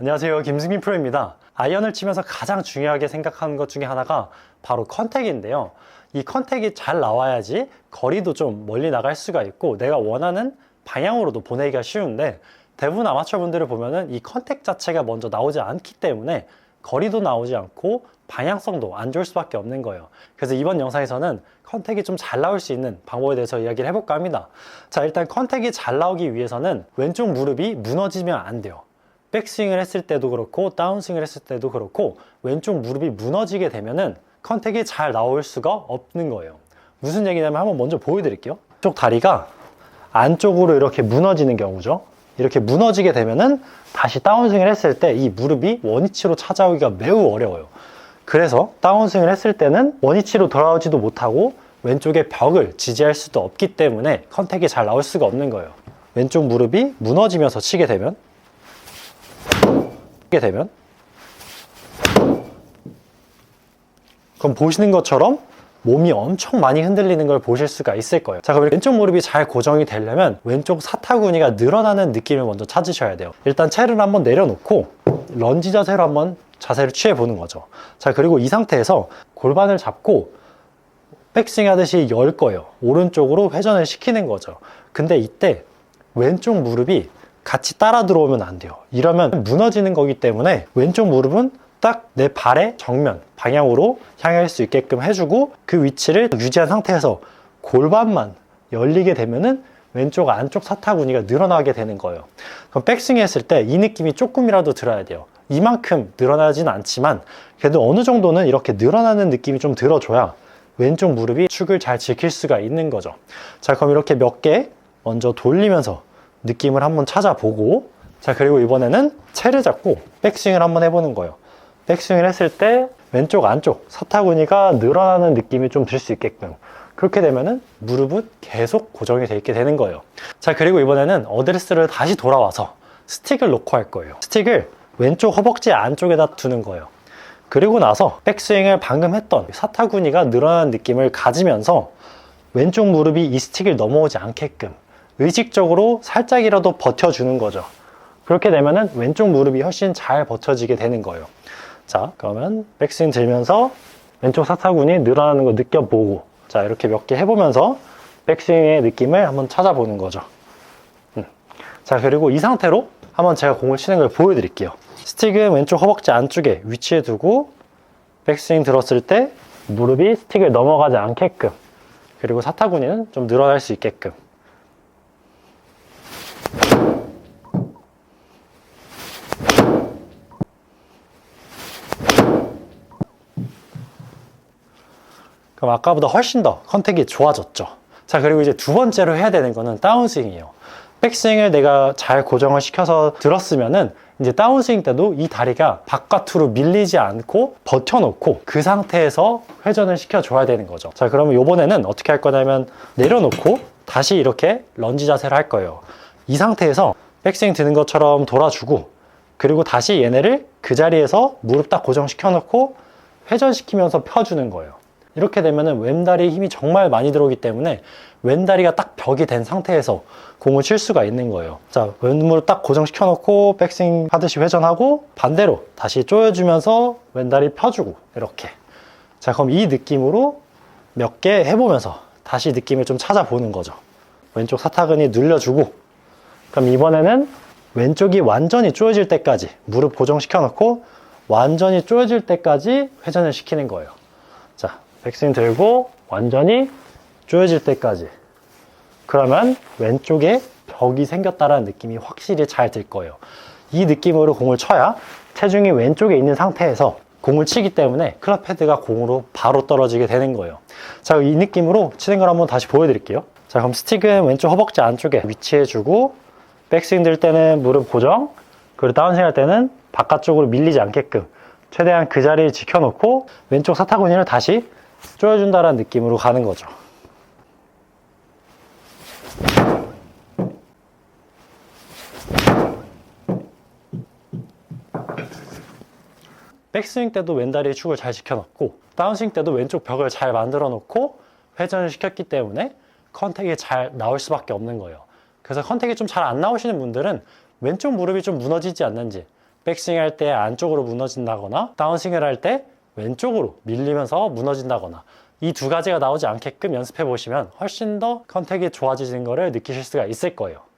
안녕하세요. 김승민 프로입니다. 아이언을 치면서 가장 중요하게 생각하는 것 중에 하나가 바로 컨택인데요. 이 컨택이 잘 나와야지 거리도 좀 멀리 나갈 수가 있고 내가 원하는 방향으로도 보내기가 쉬운데 대부분 아마추어 분들을 보면은 이 컨택 자체가 먼저 나오지 않기 때문에 거리도 나오지 않고 방향성도 안 좋을 수밖에 없는 거예요. 그래서 이번 영상에서는 컨택이 좀 잘 나올 수 있는 방법에 대해서 이야기를 해볼까 합니다. 자, 일단 컨택이 잘 나오기 위해서는 왼쪽 무릎이 무너지면 안 돼요. 백스윙을 했을 때도 그렇고 다운스윙을 했을 때도 그렇고 왼쪽 무릎이 무너지게 되면은 컨택이 잘 나올 수가 없는 거예요. 무슨 얘기냐면 한번 먼저 보여드릴게요. 쪽 다리가 안쪽으로 이렇게 무너지는 경우죠. 이렇게 무너지게 되면은 다시 다운스윙을 했을 때 이 무릎이 원위치로 찾아오기가 매우 어려워요. 그래서 다운스윙을 했을 때는 원위치로 돌아오지도 못하고 왼쪽의 벽을 지지할 수도 없기 때문에 컨택이 잘 나올 수가 없는 거예요. 왼쪽 무릎이 무너지면서 치게 되면 치게 되면 그럼 보시는 것처럼 몸이 엄청 많이 흔들리는 걸 보실 수가 있을 거예요. 자, 그럼 왼쪽 무릎이 잘 고정이 되려면 왼쪽 사타구니가 늘어나는 느낌을 먼저 찾으셔야 돼요. 일단 채를 한번 내려놓고 런지 자세로 한번 자세를 취해 보는 거죠. 자, 그리고 이 상태에서 골반을 잡고 백스윙 하듯이 열 거예요. 오른쪽으로 회전을 시키는 거죠. 근데 이때 왼쪽 무릎이 같이 따라 들어오면 안 돼요. 이러면 무너지는 거기 때문에 왼쪽 무릎은 딱 내 발의 정면 방향으로 향할 수 있게끔 해주고 그 위치를 유지한 상태에서 골반만 열리게 되면은 왼쪽 안쪽 사타구니가 늘어나게 되는 거예요. 그럼 백스윙 했을 때 이 느낌이 조금이라도 들어야 돼요. 이만큼 늘어나진 않지만 그래도 어느 정도는 이렇게 늘어나는 느낌이 좀 들어줘야 왼쪽 무릎이 축을 잘 지킬 수가 있는 거죠. 자, 그럼 이렇게 몇 개 먼저 돌리면서 느낌을 한번 찾아보고 자, 그리고 이번에는 채를 잡고 백스윙을 한번 해보는 거예요. 백스윙을 했을 때 왼쪽 안쪽 사타구니가 늘어나는 느낌이 좀 들 수 있게끔 그렇게 되면은 무릎은 계속 고정이 돼 있게 되는 거예요. 자, 그리고 이번에는 어드레스를 다시 돌아와서 스틱을 놓고 할 거예요. 스틱을 왼쪽 허벅지 안쪽에다 두는 거예요. 그리고 나서 백스윙을 방금 했던 사타구니가 늘어나는 느낌을 가지면서 왼쪽 무릎이 이 스틱을 넘어오지 않게끔 의식적으로 살짝이라도 버텨주는 거죠. 그렇게 되면은 왼쪽 무릎이 훨씬 잘 버텨지게 되는 거예요. 자, 그러면 백스윙 들면서 왼쪽 사타구니 늘어나는 거 느껴보고 자, 이렇게 몇 개 해보면서 백스윙의 느낌을 한번 찾아보는 거죠. 음. 자, 그리고 이 상태로 한번 제가 공을 치는 걸 보여드릴게요. 스틱은 왼쪽 허벅지 안쪽에 위치해 두고 백스윙 들었을 때 무릎이 스틱을 넘어가지 않게끔 그리고 사타구니는 좀 늘어날 수 있게끔 그럼 아까보다 훨씬 더 컨택이 좋아졌죠. 자, 그리고 이제 두 번째로 해야 되는 거는 다운스윙이에요. 백스윙을 내가 잘 고정을 시켜서 들었으면은 이제 다운스윙 때도 이 다리가 바깥으로 밀리지 않고 버텨놓고 그 상태에서 회전을 시켜줘야 되는 거죠. 자, 그러면 요번에는 어떻게 할 거냐면 내려놓고 다시 이렇게 런지 자세를 할 거예요. 이 상태에서 백스윙 드는 것처럼 돌아주고 그리고 다시 얘네를 그 자리에서 무릎 딱 고정시켜 놓고 회전시키면서 펴주는 거예요. 이렇게 되면은 왼다리에 힘이 정말 많이 들어오기 때문에 왼다리가 딱 벽이 된 상태에서 공을 칠 수가 있는 거예요. 자, 왼무릎 딱 고정시켜 놓고 백스윙 하듯이 회전하고 반대로 다시 조여주면서 왼다리 펴주고 이렇게. 자, 그럼 이 느낌으로 몇 개 해보면서 다시 느낌을 좀 찾아보는 거죠. 왼쪽 사타근이 눌려주고 그럼 이번에는 왼쪽이 완전히 조여질 때까지 무릎 고정시켜 놓고 완전히 조여질 때까지 회전을 시키는 거예요. 자, 백스윙 들고 완전히 조여질 때까지. 그러면 왼쪽에 벽이 생겼다는 느낌이 확실히 잘 들 거예요. 이 느낌으로 공을 쳐야 체중이 왼쪽에 있는 상태에서 공을 치기 때문에 클럽 헤드가 공으로 바로 떨어지게 되는 거예요. 자, 이 느낌으로 치는 걸 한번 다시 보여드릴게요. 자, 그럼 스틱은 왼쪽 허벅지 안쪽에 위치해주고 백스윙 들 때는 무릎 고정, 그리고 다운스윙 할 때는 바깥쪽으로 밀리지 않게끔 최대한 그 자리를 지켜놓고 왼쪽 사타구니를 다시 조여준다는 느낌으로 가는 거죠. 백스윙 때도 왼다리의 축을 잘 지켜놓고 다운스윙 때도 왼쪽 벽을 잘 만들어 놓고 회전을 시켰기 때문에 컨택이 잘 나올 수밖에 없는 거예요. 그래서 컨택이 좀 잘 안 나오시는 분들은 왼쪽 무릎이 좀 무너지지 않는지 백스윙 할 때 안쪽으로 무너진다거나 다운스윙을 할 때 왼쪽으로 밀리면서 무너진다거나 이 두 가지가 나오지 않게끔 연습해 보시면 훨씬 더 컨택이 좋아지는 것을 느끼실 수가 있을 거예요.